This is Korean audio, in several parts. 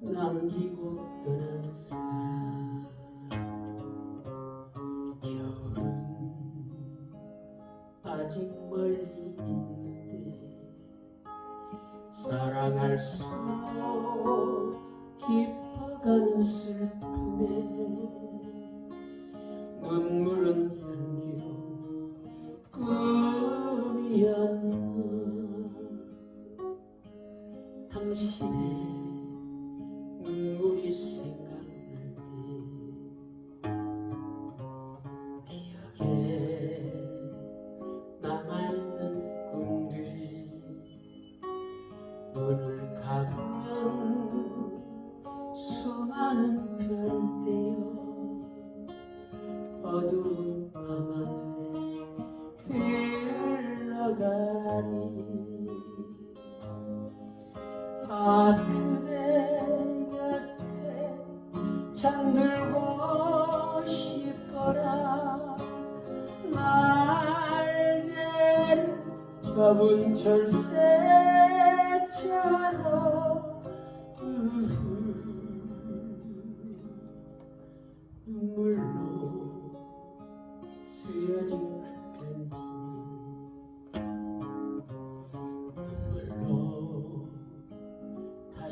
남기고 떠난 사람. 겨울은 아직 멀리 있는데 사랑할수록 깊어가는 슬픔에 당신의 눈물이 생각날 때 기억에 남아있는 꿈들이 눈을 감으면 수많은 되어 어두운 밤하 아 그대 곁에 잠들고 싶거라 날개를 접은 철새처럼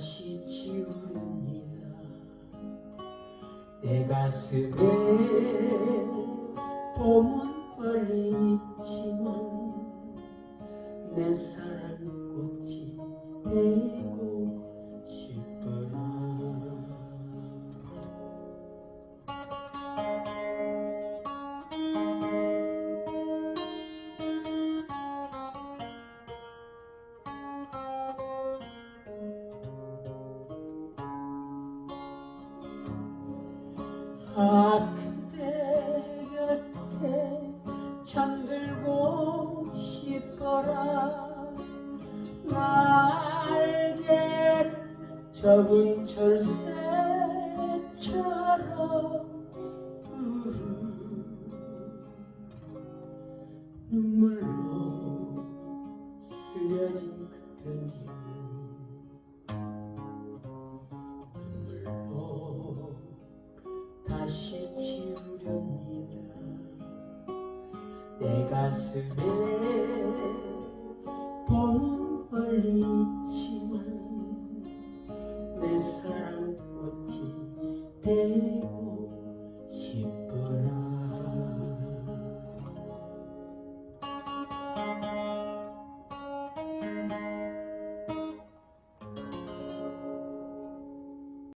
다시 지우렵니다. 내 가슴에 봄은 멀리 있지만 내 사랑 꽃이 되고 아 그대 곁에 잠들고 싶거라. 날개를 접은 철새처럼 다시 지우렵니다 내 가슴에 봄은 멀리 있지